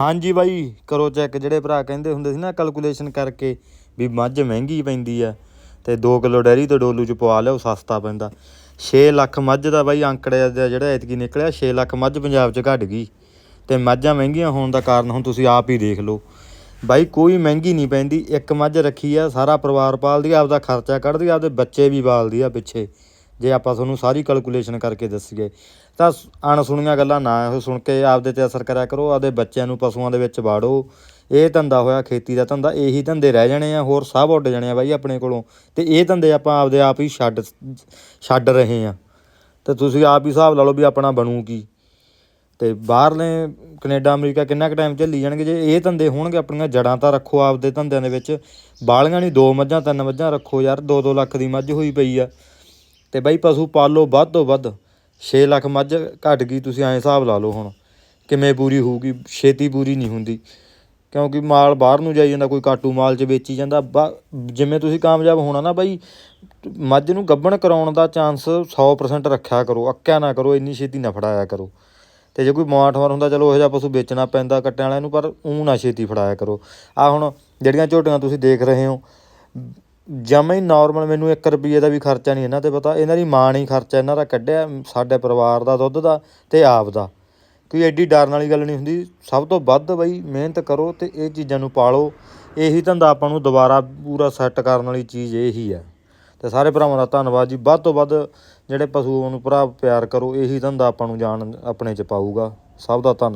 ਹਾਂਜੀ ਬਾਈ, ਕਰੋ ਚੈੱਕ ਜਿਹੜੇ ਭਰਾ ਕਹਿੰਦੇ ਹੁੰਦੇ ਸੀ ਨਾ ਕੈਲਕੂਲੇਸ਼ਨ ਕਰਕੇ ਵੀ ਮੱਝ ਮਹਿੰਗੀ ਪੈਂਦੀ ਆ ਤੇ 2 ਕਿਲੋ ਡੈਰੀ ਤੋਂ ਡੋਲੂ ਚ ਪਵਾ ਲਿਓ ਸਸਤਾ ਪੈਂਦਾ। 6 ਲੱਖ ਮੱਝ ਦਾ ਬਾਈ ਅੰਕੜੇ ਦਾ ਜਿਹੜਾ ਐਤਕੀ ਨਿਕਲਿਆ 6 ਲੱਖ ਮੱਝ ਪੰਜਾਬ ਚ ਘਟ ਗਈ। ਤੇ ਮੱਝਾਂ ਮਹਿੰਗੀਆਂ ਹੋਣ ਦਾ ਕਾਰਨ ਹੁਣ ਤੁਸੀਂ ਆਪ ਹੀ ਦੇਖ ਲਓ। ਬਾਈ, ਕੋਈ ਮਹਿੰਗੀ ਨਹੀਂ ਪੈਂਦੀ। ਇੱਕ ਮੱਝ ਰੱਖੀ ਆ, ਸਾਰਾ ਪਰਿਵਾਰ ਪਾਲਦੀ ਆ ਆਪਦਾ ਖਰਚਾ ਕੱਢਦੀ ਆ ਆਪਦੇ ਬੱਚੇ ਵੀ ਪਾਲਦੀ ਆ ਪਿੱਛੇ। ਜੇ ਆਪਾਂ ਤੁਹਾਨੂੰ ਸਾਰੀ ਕੈਲਕੂਲੇਸ਼ਨ ਕਰਕੇ ਦੱਸੀਏ, ਤਾਂ ਅਣਸੁਣੀਆਂ ਗੱਲਾਂ ਨਾ ਇਹੋ ਸੁਣ ਕੇ ਆਪਦੇ ਤੇ ਅਸਰ ਕਰਿਆ ਕਰੋ, ਆਪਦੇ ਬੱਚਿਆਂ ਨੂੰ ਪਸ਼ੂਆਂ ਦੇ ਵਿੱਚ ਵਾੜੋ। ਇਹ ਧੰਦਾ ਹੋਇਆ ਖੇਤੀ ਦਾ ਧੰਦਾ, ਇਹੀ ਧੰਦੇ ਰਹਿ ਜਾਣੇ ਆ, ਹੋਰ ਸਭ ਉੱਡ ਜਾਣੇ ਆ ਬਾਈ ਆਪਣੇ ਕੋਲੋਂ। ਤੇ ਇਹ ਧੰਦੇ ਆਪਾਂ ਆਪਦੇ ਆਪ ਹੀ ਛੱਡ ਛੱਡ ਰਹੇ ਆ। ਤੇ ਤੁਸੀਂ ਆਪ ਹੀ ਹਿਸਾਬ ਲਾ ਲਓ ਵੀ ਆਪਣਾ ਬਣੂ ਕੀ। ਤੇ ਬਾਹਰਲੇ ਕੈਨੇਡਾ, ਅਮਰੀਕਾ ਕਿੰਨਾ ਕੁ ਟਾਈਮ ਝੱਲੀ ਜਾਣਗੇ, ਜੇ ਇਹ ਧੰਦੇ ਹੋਣਗੇ, ਆਪਣੀਆਂ ਜੜਾਂ ਤਾਂ ਰੱਖੋ ਆਪਦੇ ਧੰਦਿਆਂ ਦੇ ਵਿੱਚ। ਬਾਲੀਆਂ ਨਹੀਂ, ਦੋ ਮੱਝਾਂ, ਤਿੰਨ ਮੱਝਾਂ ਰੱਖੋ ਯਾਰ 2-2 ਲੱਖ ਦੀ ਮੱਝ ਹੋਈ ਪਈ ਆ। ਤੇ ਬਾਈ ਪਸ਼ੂ ਪਾਲੋ ਵੱਧ ਤੋਂ ਵੱਧ। 6 ਲੱਖ ਮੱਝ ਘਟ ਗਈ, ਤੁਸੀਂ ਐਂ ਹਿਸਾਬ ਲਾ ਲਓ ਹੁਣ। ਕਿਵੇਂ ਪੂਰੀ ਹੋਊਗੀ? ਛੇਤੀ ਪੂਰੀ ਨਹੀਂ ਹੁੰਦੀ। ਕਿਉਂਕਿ ਮਾਲ ਬਾਹਰ ਨੂੰ ਜਾਈ ਜਾਂਦਾ, ਕੋਈ ਕਾਟੂ ਮਾਲ 'ਚ ਵੇਚੀ ਜਾਂਦਾ। ਬਾ- ਜਿਵੇਂ ਤੁਸੀਂ ਕਾਮਯਾਬ ਹੋਣਾ ਨਾ ਬਾਈ, ਮੱਝ ਨੂੰ ਗੱਭਣ ਕਰਾਉਣ ਦਾ ਚਾਂਸ 100% ਰੱਖਿਆ ਕਰੋ, ਅੱਕਿਆ ਨਾ ਕਰੋ, ਇੰਨੀ ਛੇਤੀ ਨਾ ਫੜਾਇਆ ਕਰੋ। ਤੇ ਜੇ ਕੋਈ ਮਾਠ ਮਾਰ ਹੁੰਦਾ, ਚਲੋ ਇਹੋ ਜਿਹਾ ਪਸ਼ੂ ਵੇਚਣਾ ਪੈਂਦਾ ਕੱਟਿਆਂ ਵਾਲਿਆਂ ਨੂੰ, ਪਰ ਊਂ ਨਾ ਛੇਤੀ ਫੜਾਇਆ ਕਰੋ। ਆ ਹੁਣ ਜਿਹੜੀਆਂ ਝੋਟੀਆਂ ਤੁਸੀਂ ਦੇਖ ਰਹੇ ਹੋ ਜਮਾਂ ਹੀ ਨਾਰਮਲ ਮੈਨੂੰ 1 ਰੁਪਏ ਦਾ ਵੀ ਖਰਚਾ ਨਹੀਂ ਇਹਨਾਂ ਤੇ ਪਤਾ। ਇਹਨਾਂ ਦੀ ਮਾਂ ਨੇ ਹੀ ਖਰਚਾ ਇਹਨਾਂ ਦਾ ਕੱਢਿਆ, ਸਾਡੇ ਪਰਿਵਾਰ ਦਾ ਦੁੱਧ ਦਾ ਤੇ ਆਪ ਦਾ। ਕੋਈ ਐਡੀ ਡਰਨ ਵਾਲੀ ਗੱਲ ਨਹੀਂ ਹੁੰਦੀ। ਸਭ ਤੋਂ ਵੱਧ ਬਈ ਮਿਹਨਤ ਕਰੋ ਤੇ ਇਹ ਚੀਜ਼ਾਂ ਨੂੰ ਪਾਲੋ। ਇਹੀ ਧੰਦਾ ਆਪਾਂ ਨੂੰ ਦੁਬਾਰਾ ਪੂਰਾ ਸੈੱਟ ਕਰਨ ਵਾਲੀ ਚੀਜ਼ ਇਹੀ ਹੈ। ਤੇ ਸਾਰੇ ਭਰਾਵਾਂ ਦਾ ਧੰਨਵਾਦ ਜੀ। ਵੱਧ ਤੋਂ ਵੱਧ ਜਿਹੜੇ ਪਸ਼ੂਆਂ ਨੂੰ ਭਰਾ ਪਿਆਰ ਕਰੋ, ਇਹੀ ਧੰਦਾ ਆਪਾਂ ਨੂੰ ਜਾਣ ਆਪਣੇ ਚ ਪਾਊਗਾ। ਸਭ ਦਾ ਧੰਨ